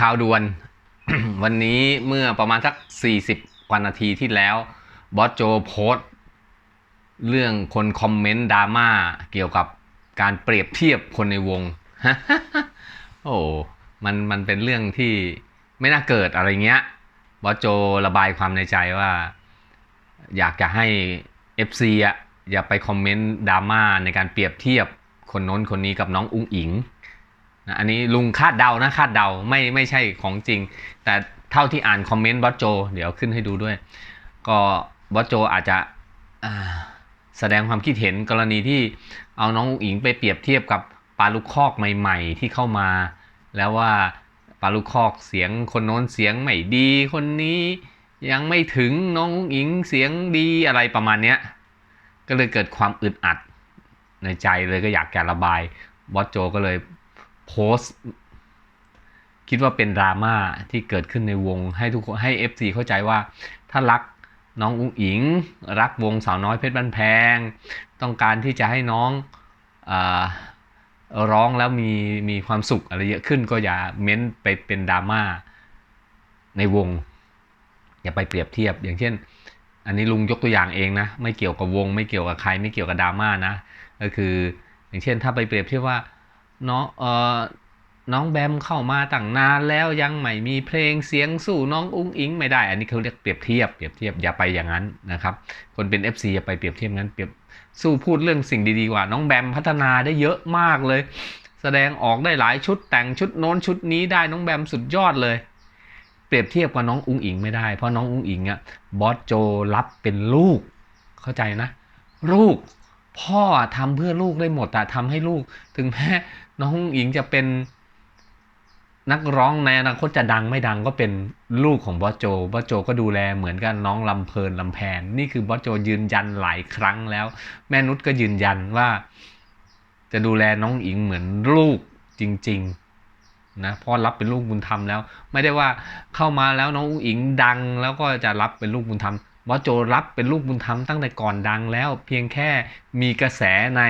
ข่าวด่วน วันนี้เมื่อประมาณสัก 40กว่านาทีที่แล้วบอสโจโพสต์เรื่องคนคอมเมนต์ดราม่าเกี่ยวกับการเปรียบเทียบคนในวง โอ้มันมันเป็นเรื่องที่ไม่น่าเกิดอะไรเงี้ยบอสโจระบายความในใจว่า อยากจะให้ FC อะอย่าไปคอมเมนต์ดราม่าในการเปรียบเทียบคนโน้นคนนี้กับน้องอุ้งอิง นะอันนี้ลุงคาดเดานะคาดเดาไม่ไม่ใช่ของจริง แต่เท่าที่อ่านคอมเมนต์บอสโจ เดี๋ยวขึ้นให้ดูด้วย ก็บอสโจอาจจะแสดงความคิดเห็นกรณีที่เอาน้องอิงไปเปรียบเทียบกับปลาลูกคอกใหม่ ๆ ที่เข้ามา แล้วว่าปลาลูกคอกเสียงคนโน้นเสียงไม่ดี คนนี้ยังไม่ถึงน้องอุ๋งอิงเสียงดีอะไรประมาณเนี้ยก็เลยเกิดความอึดอัดในใจเลยก็อยากแกระบายบอสโจก็เลย โพสต์ คิดว่าเป็นดราม่าที่เกิดขึ้นในวงให้ทุกคนให้ FC เข้าใจว่าถ้ารักน้องอุ้งอิง รักวงสาวน้อยเพชรบ้านแพง ต้องการที่จะให้น้องอร้องแล้วมีมีความสุขอะไรเยอะขึ้นก็อย่าเม้นไปเป็นดราม่าในวง อย่าไปเปรียบเทียบอย่างเช่น อันนี้ลุงยกตัวอย่างเองนะ ไม่เกี่ยวกับวง ไม่เกี่ยวกับใคร ไม่เกี่ยวกับดราม่านะ ก็คือ อย่างเช่นถ้าไปเปรียบเทียบว่า น้องเออน้องแบมเข้ามาตั้งนานแล้วยังไม่มีเพลงเสียงสู้น้องอุ้งอิงไม่ได้ อันนี้เขาเรียกเปรียบเทียบเปรียบเทียบอย่าไปอย่างนั้นนะครับ คนเป็น FC อย่าไปเปรียบเทียบงั้นเปรียบสู้พูดเรื่องสิ่งดีๆกว่า น้องแบมพัฒนาได้เยอะมากเลย แสดงออกได้หลายชุดแต่งชุดโน้นชุดนี้ได้น้องแบมสุดยอดเลย เปรียบเทียบกับน้องอุ้งอิงไม่ได้เพราะน้องอุ้งอิงอะบอสโจรับเป็นลูก เข้าใจนะ ลูก พ่อทำเพื่อลูกได้หมดแต่ทำให้ลูก ถึงแม้น้องหญิงจะเป็นนักร้องในอนาคตจะดังไม่ดังก็เป็นลูกของบอสโจบอสโจก็ดูแลเหมือนกันน้องลำเพลินลำแพน นี่คือบอสโจยืนยันหลายครั้งแล้ว แม่นุชก็ยืนยันว่า จะดูแลน้องอิงเหมือนลูกจริง ๆ นะพ่อรับเป็นลูกบุญธรรมแล้ว ไม่ได้ว่าเข้ามาแล้วน้องอุ๋งอิงดังแล้วก็จะรับเป็นลูกบุญธรรม บอสโจรับเป็นลูกบุญธรรมตั้งแต่ก่อนดังแล้ว เพียงแค่มีกระแสใน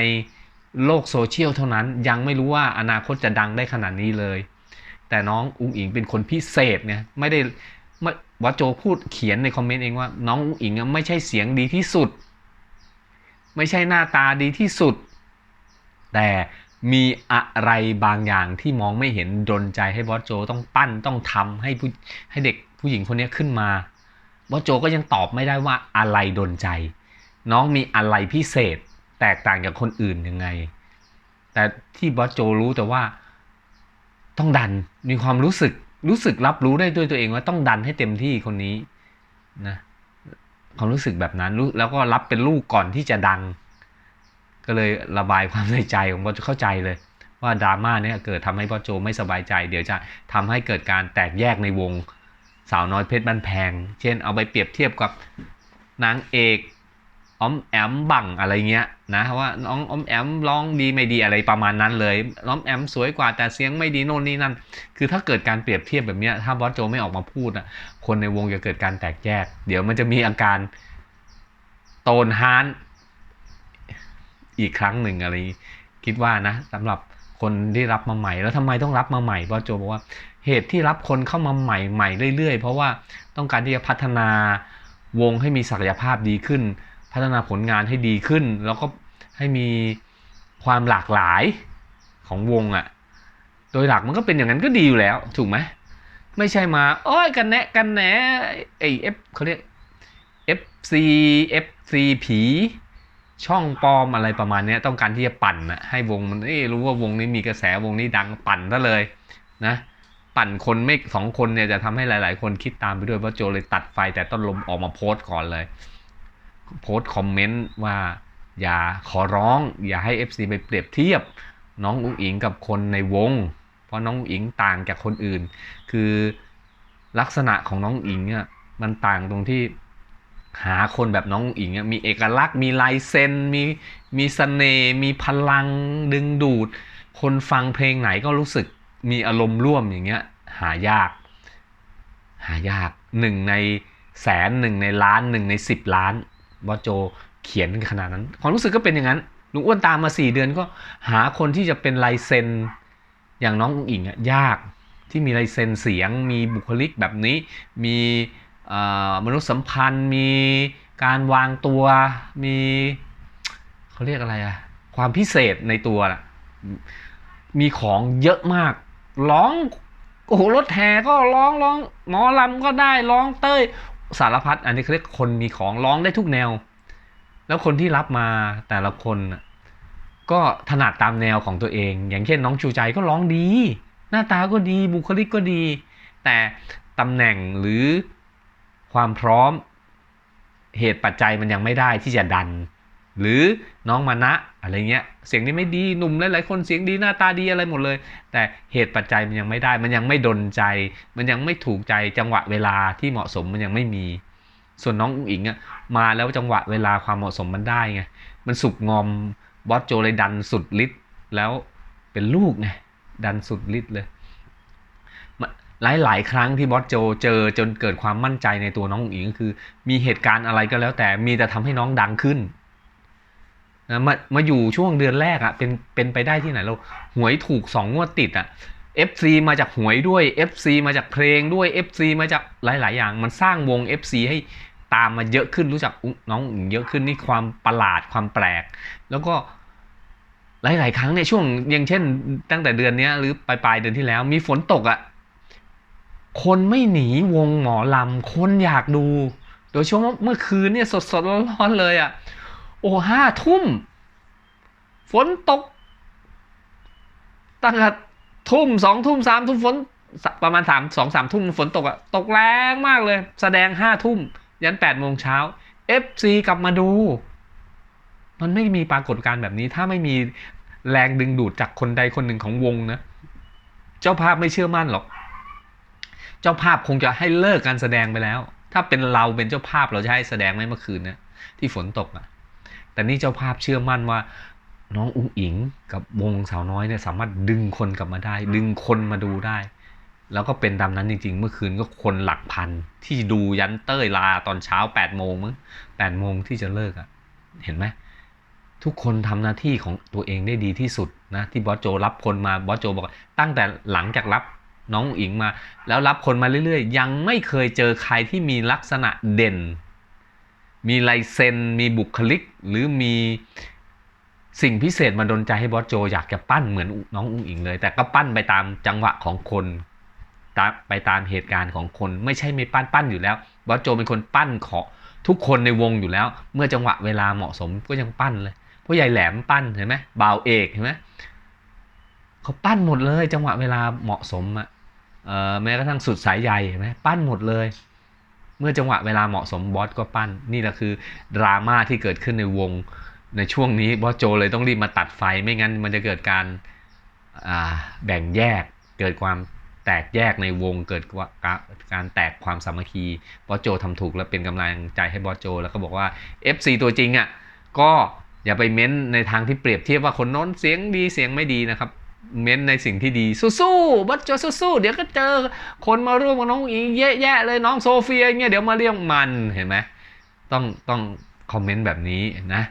โลกโซเชียลเท่านั้น ยังไม่รู้ว่าอนาคตจะดังได้ขนาดนี้เลย แต่น้องอุ๋งอิงเป็นคนพิเศษเนี่ยไม่ได้ไม่บอสโจพูดเขียนในคอมเมนต์เองว่า น้องอุ๋งอิงไม่ใช่เสียงดีที่สุด ไม่ใช่หน้าตาดีที่สุด แต่มีอะไรบางอย่างที่มองไม่เห็นดนใจให้บอสโจต้องปั้นต้องทำให้ผู้ให้เด็กผู้หญิงคนนี้ขึ้นมา บอสโจก็ยังตอบไม่ได้ว่าอะไรดนใจ น้องมีอะไรพิเศษแตกต่างจากคนอื่นยังไง แต่ที่บอสโจรู้แต่ว่าต้องดันมีความรู้สึกรู้สึกรับรู้ได้ด้วยตัวเองว่าต้องดันให้เต็มที่คนนี้นะความรู้สึกแบบนั้นแล้วก็รับเป็นลูกก่อนที่จะดัง ก็เลยระบายความในใจของบอสเข้าใจเลยว่าดราม่าเนี้ยเกิดทำให้บอสโจไม่สบายใจ เดี๋ยวจะทำให้เกิดการแตกแยกในวง สาวน้อยเพชรบ้านแพง เช่นเอาไปเปรียบเทียบกับนางเอกออมแอมบังอะไรเงี้ยนะว่าน้องออมแอมร้องดีไม่ดีอะไรประมาณนั้นเลยออมแอมสวยกว่าแต่เสียงไม่ดีโน่นนี่นั่น คือถ้าเกิดการเปรียบเทียบแบบนี้ถ้าบอสโจไม่ออกมาพูดอะคนในวงจะเกิดการแตกแยก เดี๋ยวมันจะมีอาการโตนฮานอีกครั้งหนึ่งอะไรนี้คิดว่านะสำหรับคนที่รับมาใหม่แล้วทำไมต้องรับมาใหม่บอสโจบอกว่า เหตุที่รับคนเข้ามาใหม่ใหม่เรื่อยๆ เพราะว่าต้องการที่จะพัฒนาวงให้มีศักยภาพดีขึ้น พัฒนาผลงานให้ดีขึ้น แล้วก็ให้มีความหลากหลายของวงอะ่ะ โดยหลักมันก็เป็นอย่างนั้นก็ดีอยู่แล้ว ถูกไหมไม่ใช่มาโอ้ยกันแนะกันแหนไอเอฟเขาเรียก FC FC ผีช่องปลอมอะไรประมาณนี้ต้องการที่จะปั่นนะให้วงมันเอ้รู้ว่าวงนี้มีกระแสวงนี้ดังปั่นซะเลยนะ ปั่นคนไม่สองคนเนี่ยจะทำให้หลาย ๆ คนคิดตามไปด้วยเพราะโจเลยตัดไฟแต่ต้นลมออกมาโพสต์ก่อนเลย โพสต์คอมเมนต์ว่าอย่าขอร้อง อย่าให้ FC ไปเปรียบเทียบน้องอุ๋งอิงกับคนในวง เพราะน้องอุ๋งอิงต่างจากคนอื่น คือลักษณะของน้องอุ๋งอิงอะมันต่างตรงที่หาคนแบบน้องอุ๋งอิงอะมีเอกลักษณ์มีลายเซ็นมีมีเสน่ห์มีพลังดึงดูด คนฟังเพลงไหนก็รู้สึกมีอารมณ์ร่วมอย่างเงี้ย หายาก หายากหนึ่งในแสนหนึ่งในล้านหนึ่งในสิบล้านบอสโจเขียนขนาดนั้น ความรู้สึกก็เป็นอย่างนั้นลุงอ้วนตามมาสี่เดือนก็หาคนที่จะเป็นลายเซ็นอย่างน้องอุ๋งอิงอะยากที่มีลายเซ็นเสียง มีบุคลิกแบบนี้ มีมนุษยสัมพันธ์ มีการวางตัว มีเขาเรียกอะไรอะความพิเศษในตัวนะมีของเยอะมาก ร้อง โอ้โหรถแห่ก็ร้องร้องหมอลำก็ได้ร้องเต้ย สารพัดอันนี้เขาเรียกคนมีของร้องได้ทุกแนว แล้วคนที่รับมาแต่ละคนก็ถนัดตามแนวของตัวเอง อย่างเช่นน้องชูใจก็ร้องดี หน้าตาก็ดีบุคลิกก็ดี แต่ตำแหน่งหรือความพร้อมเหตุปัจจัยมันยังไม่ได้ที่จะดัน หรือน้องมานะอะไรเงี้ยเสียงนี้ไม่ดีหนุ่มหลายๆคนเสียงดีหน้าตาดีอะไรหมดเลย แต่เหตุปัจจัยมันยังไม่ได้ มันยังไม่ดนใจ มันยังไม่ถูกใจจังหวะเวลาที่เหมาะสมมันยังไม่มี ส่วนน้องอุ๋งอิงอะมาแล้วจังหวะเวลาความเหมาะสมมันได้ไงมันสุกงอมบอสโจเลยดันสุดฤทธิ์แล้วเป็นลูกไงดันสุดฤทธิ์เลยหลายหลายๆครั้งที่บอสโจเจอจนเกิดความมั่นใจในตัวน้องอุ๋งอิงก็คือ มีเหตุการณ์อะไรก็แล้วแต่มีแต่ทำให้น้องดังขึ้น มามาอยู่ช่วงเดือนแรกอะเป็นเป็นไปได้ที่ไหนเราหวยถูกสองงวดติดอะ FC มาจากหวยด้วย FC มาจากเพลงด้วย FC มาจากหลาย ๆ อย่าง มันสร้างวง FC ให้ตามมาเยอะขึ้นรู้จักน้องอุ๋งเยอะขึ้นนี่ความประหลาดความแปลก แล้วก็หลาย ๆ ครั้งในช่วงอย่างเช่น ตั้งแต่เดือนนี้หรือปลายปลายเดือนที่แล้ว มีฝนตกอะ่ะคนไม่หนีวงหมอลำคนอยากดู โดยเฉพาะเมื่อคืนเนี่ยสด ๆ ร้อน ๆ เลยอะ่ะ โอ้ห้าทุ่ม ฝนตกตั้งแต่ทุ่มสองทุ่มสามทุ่มฝนประมาณสามสองสามทุ่มฝนตกอะตกแรงมากเลย แสดงห้าทุ่ม ยันแปดโมงเช้า FC กลับมาดู มันไม่มีปรากฏการณ์แบบนี้ ถ้าไม่มีแรงดึงดูดจากคนใดคนหนึ่งของวงนะ เจ้าภาพไม่เชื่อมั่นหรอก เจ้าภาพคงจะให้เลิกการแสดงไปแล้ว ถ้าเป็นเราเป็นเจ้าภาพเราจะให้แสดงไหมเมื่อคืนนะที่ฝนตกอะ แต่นี่เจ้าภาพเชื่อมั่นว่า น้องอุ้งอิงกับวงสาวน้อยเนี่ยสามารถดึงคนกลับมาได้ ดึงคนมาดูได้ แล้วก็เป็นตามนั้นจริง ๆ เมื่อคืนก็คนหลักพันที่ดูยันเต้ยลาตอนเช้า8ปดโมงมั้งแปดโมงที่จะเลิกอะ่ะ เห็นไหมทุกคนทำหน้าที่ของตัวเองได้ดีที่สุดนะที่บอสโจรับคนมาบอสโจบอกว่าตั้งแต่หลังจากรับน้องอุ๋งอิงมา แล้วรับคนมาเรื่อยๆ ยังไม่เคยเจอใครที่มีลักษณะเด่น มีลายเซ็นมีบุคลิก หรือมีสิ่งพิเศษมาดนใจให้บอสโจ อยากจะปั้นเหมือนน้องอุ้งอิงเลย แต่ก็ปั้นไปตามจังหวะของคนตามไปตามเหตุการณ์ของคน ไม่ใช่ไม่ปั้นปั้นอยู่แล้วบอสโจเป็นคนปั้นขอทุกคนในวงอยู่แล้ว เมื่อจังหวะเวลาเหมาะสมก็ยังปั้นเลยผู้ใหญ่แหลมปั้นเห็นไหมบ่าวเอกเห็นไหมเขาปั้นหมดเลย จังหวะเวลาเหมาะสมอะแม้กระทั่งสุดสายใยเห็นไหมปั้นหมดเลย เมื่อจังหวะเวลาเหมาะสมบอสก็ปั้น นี่แหละคือดราม่าที่เกิดขึ้นในวงในช่วงนี้บอสโจเลยต้องรีบมาตัดไฟไม่งั้นมันจะเกิดการแบ่งแยกเกิดความแตกแยกในวงเกิดการแตกความสามัคคีบอสโจทำถูกและเป็นกำลังใจให้บอสโจ แล้วก็บอกว่า FC ตัวจริงอะก็อย่าไปเม้นในทางที่เปรียบเทียบว่าคนโน้นเสียงดีเสียงไม่ดีนะครับ เม้นในสิ่งที่ดี สู้ๆบอสโจสู้ๆเดี๋ยวก็เจอคนมาร่วมกับน้องอีกเยอะแยะเลยน้องโซเฟียเงี้ยเดี๋ยวมาเรียกมันเห็นไหมต้องต้องคอมเมนต์แบบนี้นะ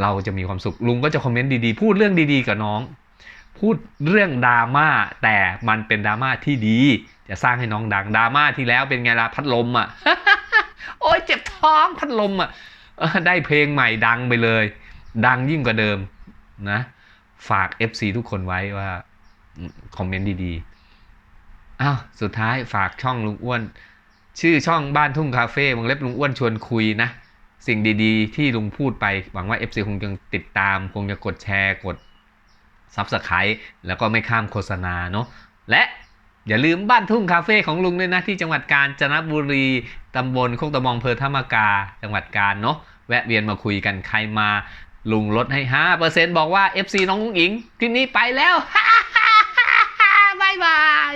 เราจะมีความสุขลุงก็จะคอมเมนต์ดีๆ พูดเรื่องดีๆ กับน้อง พูดเรื่องดราม่าแต่มันเป็นดราม่าที่ดี จะสร้างให้น้องดังดราม่าที่แล้วเป็นไงล่ะพัดลมอะโอ้ยเจ็บท้องพัดลมอะได้เพลงใหม่ดังไปเลย ดังยิ่งกว่าเดิมนะ ฝาก FC ทุกคนไว้ว่า คอมเมนต์ดีๆ อ้าว สุดท้ายฝากช่องลุงอ้วน ชื่อช่องบ้านทุ่งคาเฟ่วงเล็บลุงอ้วนชวนคุยนะ สิ่งดีๆ ที่ลุงพูดไป หวังว่า FC คงจะติดตาม คงจะกดแชร์กด Subscribe แล้วก็ไม่ข้ามโฆษณาเนาะและอย่าลืมบ้านทุ่งคาเฟ่ของลุงด้วยนะ ที่จังหวัดกาญจนบุรีตำบลโคกตะมองเภอธรรมกา จังหวัดกาญเนาะแวะเวียนมาคุยกันใครมา ลุงลดให้5%บอกว่า FC น้องอุ๋งอิง คลิปนี้ไปแล้ว บ๊ายบาย